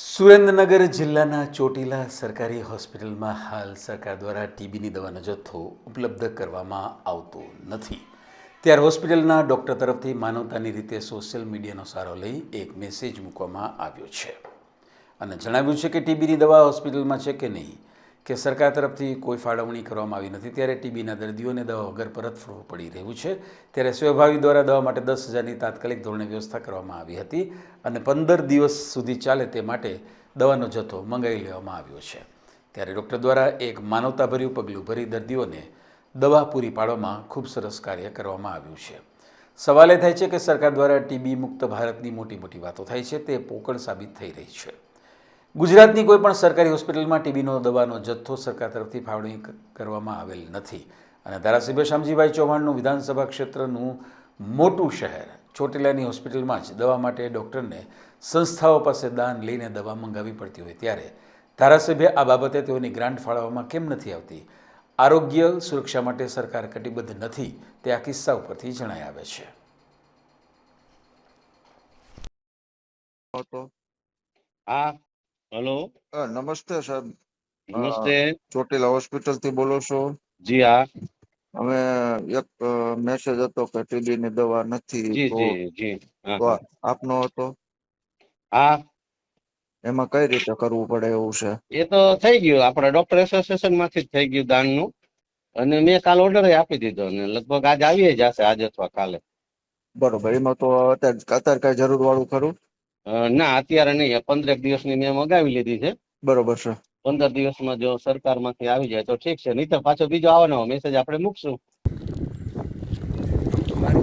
સુરેન્દ્રનગર જિલ્લાના ચોટીલા સરકારી હોસ્પિટલમાં હાલ સરકાર દ્વારા ટીબીની દવાનો જથ્થો ઉપલબ્ધ કરવામાં આવતો નથી. ત્યારે હોસ્પિટલના ડૉક્ટર તરફથી માનવતાની રીતે સોશિયલ મીડિયાનો સહારો લઈ એક મેસેજ મૂકવામાં આવ્યો છે. અને જણાવ્યું છે કે ટીબીની દવા હોસ્પિટલમાં છે કે નહીં? કે સરકાર તરફથી કોઈ ફાળવણી કરવામાં આવી નથી. ત્યારે ટીબીના દર્દીઓને દવા વગર પરત ફરવું પડી રહ્યું છે. ત્યારે સ્વભાવી દ્વારા દવા માટે દસ હજારની તાત્કાલિક ધોરણે વ્યવસ્થા કરવામાં આવી હતી અને પંદર દિવસ સુધી ચાલે તે માટે દવાનો જથ્થો મંગાવી લેવામાં આવ્યો છે. ત્યારે ડૉક્ટર દ્વારા એક માનવતાભર્યું પગલું ભરી દર્દીઓને દવા પૂરી પાડવામાં ખૂબ સરસ કાર્ય કરવામાં આવ્યું છે. સવાલ એ થાય છે કે સરકાર દ્વારા ટીબી મુક્ત ભારતની મોટી મોટી વાતો થાય છે. તે પોકળ સાબિત થઈ રહી છે. ગુજરાતની કોઈ પણ સરકારી હોસ્પિટલમાં ટીબીનો દવાનો જથ્થો સરકાર તરફથી ફાળવણી કરવામાં આવેલ નથી. અને ધારાસભ્ય શામજીભાઈ ચૌહાણનું વિધાનસભા ક્ષેત્રનું મોટું શહેર, ચોટીલાની હોસ્પિટલમાં જ દવા માટે ડૉક્ટરને સંસ્થાઓ પાસે દાન લઈને દવા મંગાવવી પડતી હોય ત્યારે ધારાસભ્ય આ બાબતે તેઓની ગ્રાન્ટ ફાળવવામાં કેમ નથી આવતી? આરોગ્ય સુરક્ષા માટે સરકાર કટિબદ્ધ નથી, તે આ કિસ્સા ઉપરથી જણાઈ આવે છે. હા હલો. નમસ્તે સાહેબ. નમસ્તે. ચોટીલા હોસ્પિટલથી બોલો છો? જી હા. અમે એક મેસેજ હતો કે ટીબી ની દવા નથી જી જી જી. આપનો હતો? હા. એમાં કઈ રીતે કરવું પડે એવું છે? એ તો થઈ ગયું. આપણે ડોક્ટર એસોસિએશનમાંથી જ થઈ ગયું દાનનું. અને મેં કાલ ઓર્ડર આપી દીધો અને લગભગ આજ આવી જશે આજ અથવા કાલે. બરોબર. એમાં તો અત્યારે અત્યારે કઈ જરૂર વાળું ખરું? ના અત્યારે નહીં. પંદરેક દિવસની મેં મગાવી લીધી છે. બરોબર છે. પંદર દિવસમાં જો સરકારમાંથી આવી જાય તો ઠીક છે. નહીં તો પાછો બીજો આવવાનો મેસેજ આપણે મૂકશું.